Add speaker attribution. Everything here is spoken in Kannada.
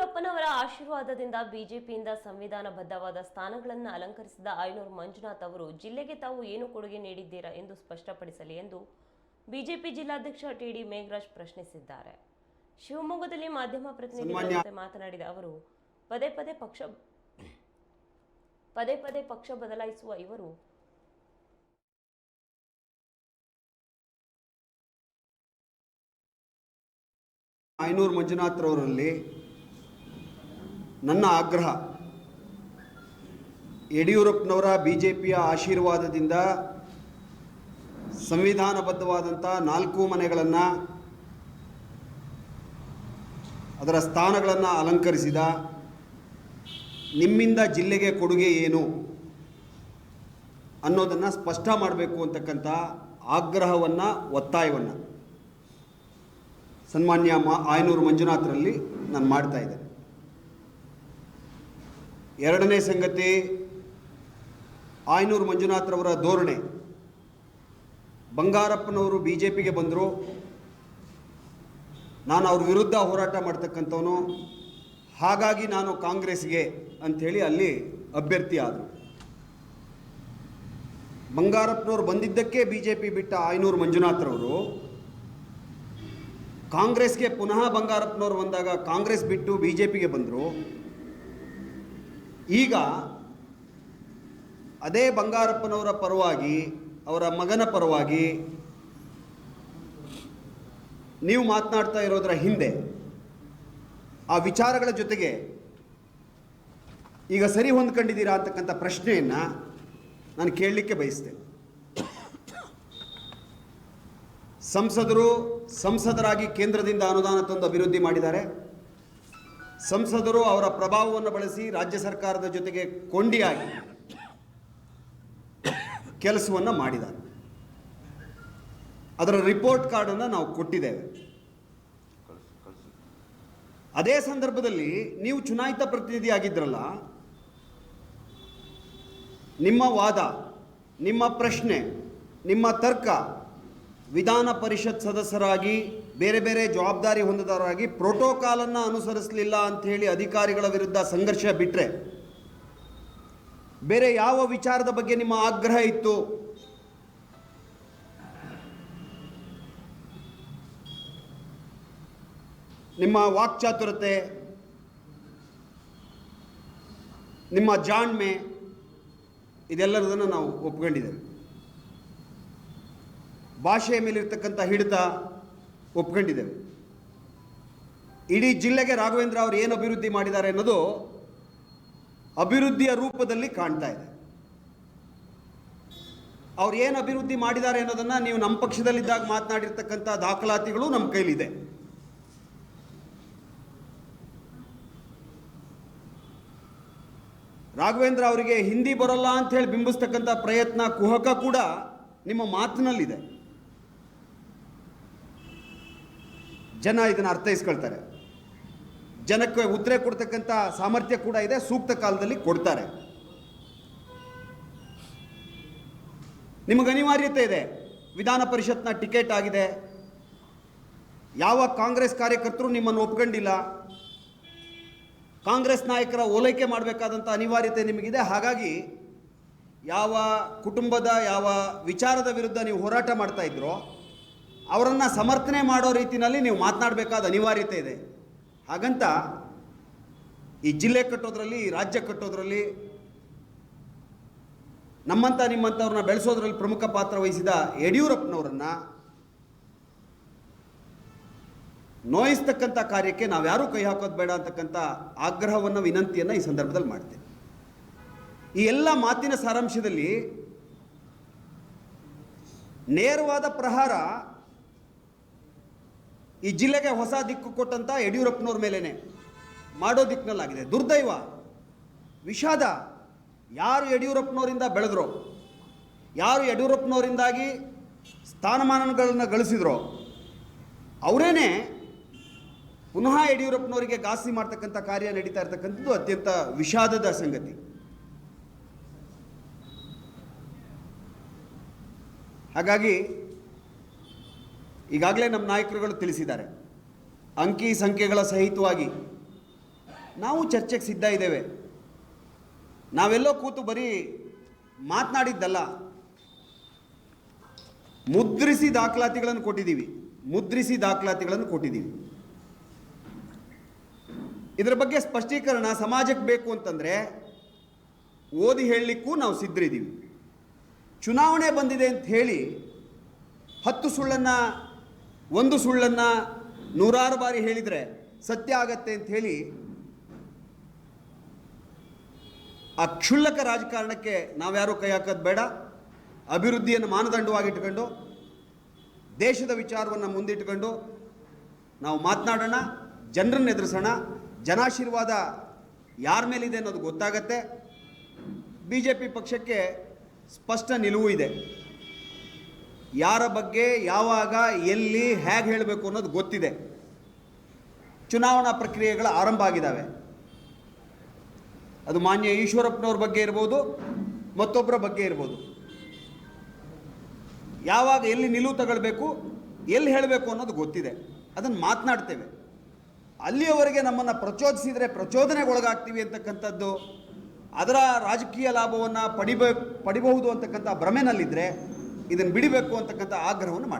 Speaker 1: ಯಡಿಯೂರಪ್ಪನವರ ಆಶೀರ್ವಾದದಿಂದ ಬಿಜೆಪಿಯಿಂದ ಸಂವಿಧಾನಬದ್ಧವಾದ ಸ್ಥಾನಗಳನ್ನು ಅಲಂಕರಿಸಿದ ಆಯನೂರು ಮಂಜುನಾಥ್ ಅವರು ಜಿಲ್ಲೆಗೆ ತಾವು ಏನು ಕೊಡುಗೆ ನೀಡಿದ್ದೀರಾ ಎಂದು ಸ್ಪಷ್ಟಪಡಿಸಲಿ ಎಂದು ಬಿಜೆಪಿ ಜಿಲ್ಲಾಧ್ಯಕ್ಷ ಟಿಡಿ ಮೇಘರಾಜ್ ಪ್ರಶ್ನಿಸಿದ್ದಾರೆ. ಶಿವಮೊಗ್ಗದಲ್ಲಿ ಮಾಧ್ಯಮ ಪ್ರತಿನಿಧಿಗಳ ಜೊತೆ ಮಾತನಾಡಿದ ಅವರು ಪದೇ ಪದೇ ಪಕ್ಷ ಪದೇ ಪದೇ ಪಕ್ಷ ಬದಲಾಯಿಸುವ ಇವರು
Speaker 2: ಐನೂರು ಮಂಜುನಾಥ್ರವರಲ್ಲಿ ನನ್ನ ಆಗ್ರಹ. ಯಡಿಯೂರಪ್ಪನವರ ಬಿ ಜೆ ಪಿಯ ಆಶೀರ್ವಾದದಿಂದ ಸಂವಿಧಾನಬದ್ಧವಾದಂಥ ನಾಲ್ಕು ಮನೆಗಳನ್ನು ಅದರ ಸ್ಥಾನಗಳನ್ನು ಅಲಂಕರಿಸಿದ ನಿಮ್ಮಿಂದ ಜಿಲ್ಲೆಗೆ ಕೊಡುಗೆ ಏನು ಅನ್ನೋದನ್ನು ಸ್ಪಷ್ಟ ಮಾಡಬೇಕು ಅಂತಕ್ಕಂಥ ಆಗ್ರಹವನ್ನು, ಒತ್ತಾಯವನ್ನು ಸನ್ಮಾನ್ಯ ಮಾ ಆಯನೂರು ಮಂಜುನಾಥರಲ್ಲಿ ನಾನು ಮಾಡ್ತಾ ಇದ್ದೇನೆ ಎರಡನೇ ಸಂಗತಿ ಆಯನೂರು ಮಂಜುನಾಥ್ರವರ ಧೋರಣೆ. ಬಂಗಾರಪ್ಪನವರು ಬಿ ಜೆ ಪಿಗೆ ಬಂದರು. ನಾನು ಅವ್ರ ವಿರುದ್ಧ ಹೋರಾಟ ಮಾಡ್ತಕ್ಕಂಥವನು. ಹಾಗಾಗಿ ನಾನು ಕಾಂಗ್ರೆಸ್ಗೆ ಅಂಥೇಳಿ ಅಲ್ಲಿ ಅಭ್ಯರ್ಥಿ ಆದರು. ಬಂಗಾರಪ್ಪನವರು ಬಂದಿದ್ದಕ್ಕೆ ಬಿ ಜೆ ಪಿ ಬಿಟ್ಟ ಆಯನೂರು ಮಂಜುನಾಥ್ರವರು ಕಾಂಗ್ರೆಸ್ಗೆ ಪುನಃ ಬಂಗಾರಪ್ಪನವರು ಬಂದಾಗ ಕಾಂಗ್ರೆಸ್ ಬಿಟ್ಟು ಬಿ ಜೆ ಪಿಗೆ ಬಂದರು. ಈಗ ಅದೇ ಬಂಗಾರಪ್ಪನವರ ಪರವಾಗಿ, ಅವರ ಮಗನ ಪರವಾಗಿ ನೀವು ಮಾತನಾಡ್ತಾ ಇರೋದರ ಹಿಂದೆ ಆ ವಿಚಾರಗಳ ಜೊತೆಗೆ ಈಗ ಸರಿ ಹೊಂದ್ಕೊಂಡಿದ್ದೀರಾ ಅಂತಕ್ಕಂಥ ಪ್ರಶ್ನೆಯನ್ನು ನಾನು ಕೇಳಲಿಕ್ಕೆ ಬಯಸ್ತೇನೆ. ಸಂಸದರು, ಸಂಸದರಾಗಿ ಕೇಂದ್ರದಿಂದ ಅನುದಾನ ತಂದು ಅಭಿವೃದ್ಧಿ ಮಾಡಿದ್ದಾರೆ. ಸಂಸದರು ಅವರ ಪ್ರಭಾವವನ್ನು ಬಳಸಿ ರಾಜ್ಯ ಸರ್ಕಾರದ ಜೊತೆಗೆ ಕೊಂಡಿಯಾಗಿ ಕೆಲಸವನ್ನು ಮಾಡಿದ್ದಾರೆ. ಅದರ ರಿಪೋರ್ಟ್ ಕಾರ್ಡನ್ನು ನಾವು ಕೊಟ್ಟಿದ್ದೇವೆ. ಅದೇ ಸಂದರ್ಭದಲ್ಲಿ ನೀವು ಚುನಾಯಿತ ಪ್ರತಿನಿಧಿಯಾಗಿದ್ರಲ್ಲ, ನಿಮ್ಮ ವಾದ, ನಿಮ್ಮ ಪ್ರಶ್ನೆ, ನಿಮ್ಮ ತರ್ಕ ವಿಧಾನ ಪರಿಷತ್ ಸದಸ್ಯರಾಗಿ, ಬೇರೆ ಬೇರೆ ಜವಾಬ್ದಾರಿ ಹೊಂದಿದವರಾಗಿ ಪ್ರೋಟೋಕಾಲನ್ನು ಅನುಸರಿಸಲಿಲ್ಲ ಹೇಳಿ ಅಧಿಕಾರಿಗಳ ವಿರುದ್ಧ ಸಂಘರ್ಷ ಬಿಟ್ಟರೆ ಬೇರೆ ಯಾವ ವಿಚಾರದ ಬಗ್ಗೆ ನಿಮ್ಮ ಆಗ್ರಹ ಇತ್ತು? ನಿಮ್ಮ ವಾಕ್ಚಾತುರತೆ ನಿಮ್ಮ ಜಾಣ್ಮೆ, ಇದೆಲ್ಲರದನ್ನು ನಾವು ಒಪ್ಕೊಂಡಿದ್ದೇವೆ. ಭಾಷೆಯ ಮೇಲಿರ್ತಕ್ಕಂಥ ಹಿಡಿತ ಒಪ್ಕೊಂಡಿದ್ದೇವೆ. ಇಡೀ ಜಿಲ್ಲೆಗೆ ರಾಘವೇಂದ್ರ ಅವರು ಏನು ಅಭಿವೃದ್ಧಿ ಮಾಡಿದ್ದಾರೆ ಅನ್ನೋದು ಅಭಿವೃದ್ಧಿಯ ರೂಪದಲ್ಲಿ ಕಾಣ್ತಾ ಇದೆ. ಅವ್ರು ಏನು ಅಭಿವೃದ್ಧಿ ಮಾಡಿದ್ದಾರೆ ಅನ್ನೋದನ್ನು ನೀವು ನಮ್ಮ ಪಕ್ಷದಲ್ಲಿದ್ದಾಗ ಮಾತನಾಡಿರ್ತಕ್ಕಂಥ ದಾಖಲಾತಿಗಳು ನಮ್ಮ ಕೈಲಿದೆ. ರಾಘವೇಂದ್ರ ಅವರಿಗೆ ಹಿಂದಿ ಬರೋಲ್ಲ ಅಂತ ಹೇಳಿ ಬಿಂಬಿಸ್ತಕ್ಕಂಥ ಪ್ರಯತ್ನ ಕುಹಕ ಕೂಡ ನಿಮ್ಮ ಮಾತಿನಲ್ಲಿದೆ. ಜನ ಇದನ್ನು ಅರ್ಥೈಸ್ಕೊಳ್ತಾರೆ. ಜನಕ್ಕೆ ಉತ್ತರ ಕೊಡ್ತಕ್ಕಂಥ ಸಾಮರ್ಥ್ಯ ಕೂಡ ಇದೆ, ಸೂಕ್ತ ಕಾಲದಲ್ಲಿ ಕೊಡ್ತಾರೆ. ನಿಮಗೆ ಅನಿವಾರ್ಯತೆ ಇದೆ, ವಿಧಾನ ಪರಿಷತ್ನ ಟಿಕೆಟ್ ಆಗಿದೆ. ಯಾವ ಕಾಂಗ್ರೆಸ್ ಕಾರ್ಯಕರ್ತರು ನಿಮ್ಮನ್ನು ಒಪ್ಕೊಂಡಿಲ್ಲ. ಕಾಂಗ್ರೆಸ್ ನಾಯಕರ ಓಲೈಕೆ ಮಾಡಬೇಕಾದಂಥ ಅನಿವಾರ್ಯತೆ ನಿಮಗಿದೆ. ಹಾಗಾಗಿ ಯಾವ ಕುಟುಂಬದ, ಯಾವ ವಿಚಾರದ ವಿರುದ್ಧ ನೀವು ಹೋರಾಟ ಮಾಡ್ತಾ ಇದ್ರೋ ಅವರನ್ನು ಸಮರ್ಥನೆ ಮಾಡೋ ರೀತಿಯಲ್ಲಿ ನೀವು ಮಾತನಾಡಬೇಕಾದ ಅನಿವಾರ್ಯತೆ ಇದೆ. ಹಾಗಂತ ಈ ಜಿಲ್ಲೆ ಕಟ್ಟೋದ್ರಲ್ಲಿ, ಈ ರಾಜ್ಯ ಕಟ್ಟೋದ್ರಲ್ಲಿ ನಮ್ಮಂಥ ನಿಮ್ಮಂಥವ್ರನ್ನ ಬೆಳೆಸೋದ್ರಲ್ಲಿ ಪ್ರಮುಖ ಪಾತ್ರ ವಹಿಸಿದ ಯಡಿಯೂರಪ್ಪನವರನ್ನು ನೋಯಿಸ್ತಕ್ಕಂಥ ಕಾರ್ಯಕ್ಕೆ ನಾವು ಯಾರೂ ಕೈ ಹಾಕೋದು ಬೇಡ ಅಂತಕ್ಕಂಥ ಆಗ್ರಹವನ್ನು, ವಿನಂತಿಯನ್ನು ಈ ಸಂದರ್ಭದಲ್ಲಿ ಮಾಡ್ತೇನೆ. ಈ ಎಲ್ಲ ಮಾತಿನ ಸಾರಾಂಶದಲ್ಲಿ ನೇರವಾದ ಪ್ರಹಾರ ಈ ಜಿಲ್ಲೆಗೆ ಹೊಸ ದಿಕ್ಕು ಕೊಟ್ಟಂಥ ಯಡಿಯೂರಪ್ಪನವ್ರ ಮೇಲೇನೆ ಮಾಡೋ ದಿಕ್ಕಿನಲ್ಲಾಗಿದೆ ದುರ್ದೈವ, ವಿಷಾದ ಯಾರು ಯಡಿಯೂರಪ್ಪನವರಿಂದ ಬೆಳೆದ್ರೋ, ಯಾರು ಯಡಿಯೂರಪ್ಪನವರಿಂದಾಗಿ ಸ್ಥಾನಮಾನಗಳನ್ನು ಗಳಿಸಿದ್ರೋ, ಅವರೇನೆ ಪುನಃ ಯಡಿಯೂರಪ್ಪನವರಿಗೆ ಘಾಸಿ ಮಾಡ್ತಕ್ಕಂಥ ಕಾರ್ಯ ನಡೀತಾ ಇರ್ತಕ್ಕಂಥದ್ದು ಅತ್ಯಂತ ವಿಷಾದದ ಸಂಗತಿ. ಹಾಗಾಗಿ ಈಗಾಗಲೇ ನಮ್ಮ ನಾಯಕರುಗಳು ತಿಳಿಸಿದ್ದಾರೆ. ಅಂಕಿ ಸಂಖ್ಯೆಗಳ ಸಹಿತವಾಗಿ ನಾವು ಚರ್ಚೆಗೆ ಸಿದ್ಧ ಇದ್ದೇವೆ. ನಾವೆಲ್ಲೋ ಕೂತು ಬರೀ ಮಾತನಾಡಿದ್ದಲ್ಲ, ಮುದ್ರಿಸಿ ದಾಖಲಾತಿಗಳನ್ನು ಕೊಟ್ಟಿದ್ದೀವಿ. ಮುದ್ರಿಸಿ ದಾಖಲಾತಿಗಳನ್ನು ಕೊಟ್ಟಿದ್ದೀವಿ. ಇದರ ಬಗ್ಗೆ ಸ್ಪಷ್ಟೀಕರಣ ಸಮಾಜಕ್ಕೆ ಬೇಕು ಅಂತಂದರೆ ಓದಿ ಹೇಳಲಿಕ್ಕೂ ನಾವು ಸಿದ್ಧರಿದ್ದೀವಿ. ಚುನಾವಣೆ ಬಂದಿದೆ ಅಂತ ಹೇಳಿ ಹತ್ತು ಸುಳ್ಳನ್ನು ಒಂದು ಸುಳ್ಳನ್ನು ನೂರಾರು ಬಾರಿ ಹೇಳಿದರೆ ಸತ್ಯ ಆಗತ್ತೆ ಅಂತ ಹೇಳಿ ಆ ಕ್ಷುಲ್ಲಕ ರಾಜಕಾರಣಕ್ಕೆ ನಾವ್ಯಾರೂ ಕೈ ಹಾಕೋದು ಬೇಡ. ಅಭಿವೃದ್ಧಿಯನ್ನು ಮಾನದಂಡವಾಗಿಟ್ಕೊಂಡು, ದೇಶದ ವಿಚಾರವನ್ನು ಮುಂದಿಟ್ಕೊಂಡು ನಾವು ಮಾತನಾಡೋಣ, ಜನರನ್ನು ಎದುರಿಸೋಣ, ಜನಾಶೀರ್ವಾದ ಯಾರ ಮೇಲಿದೆ ಅನ್ನೋದು ಗೊತ್ತಾಗತ್ತೆ. ಬಿ ಜೆ ಪಿ ಪಕ್ಷಕ್ಕೆ ಸ್ಪಷ್ಟ ನಿಲುವು ಇದೆ. ಯಾರ ಬಗ್ಗೆ ಯಾವಾಗ, ಎಲ್ಲಿ, ಹೇಗೆ ಹೇಳಬೇಕು ಅನ್ನೋದು ಗೊತ್ತಿದೆ. ಚುನಾವಣಾ ಪ್ರಕ್ರಿಯೆಗಳ ಆರಂಭ ಆಗಿದ್ದಾವೆ. ಅದು ಮಾನ್ಯ ಈಶ್ವರಪ್ಪನವ್ರ ಬಗ್ಗೆ ಇರ್ಬೋದು, ಮತ್ತೊಬ್ಬರ ಬಗ್ಗೆ ಇರ್ಬೋದು. ಯಾವಾಗ ಎಲ್ಲಿ ನಿಲುವು ತಗೊಳ್ಬೇಕು, ಎಲ್ಲಿ ಹೇಳಬೇಕು ಅನ್ನೋದು ಗೊತ್ತಿದೆ. ಅದನ್ನು ಮಾತನಾಡ್ತೇವೆ. ಅಲ್ಲಿಯವರೆಗೆ ನಮ್ಮನ್ನು ಪ್ರಚೋದಿಸಿದರೆ ಪ್ರಚೋದನೆಗೊಳಗಾಗ್ತೀವಿ ಅಂತಕ್ಕಂಥದ್ದು, ಅದರ ರಾಜಕೀಯ ಲಾಭವನ್ನು ಪಡಿಬೇ, ಪಡಿಬಹುದು ಅಂತಕ್ಕಂಥ ಭ್ರಮೆನಲ್ಲಿದ್ದರೆ ಇದನ್ನು ಬಿಡಬೇಕು ಅಂತಕ್ಕಂಥ ಆಗ್ರಹವನ್ನು ಮಾಡ್ತೀವಿ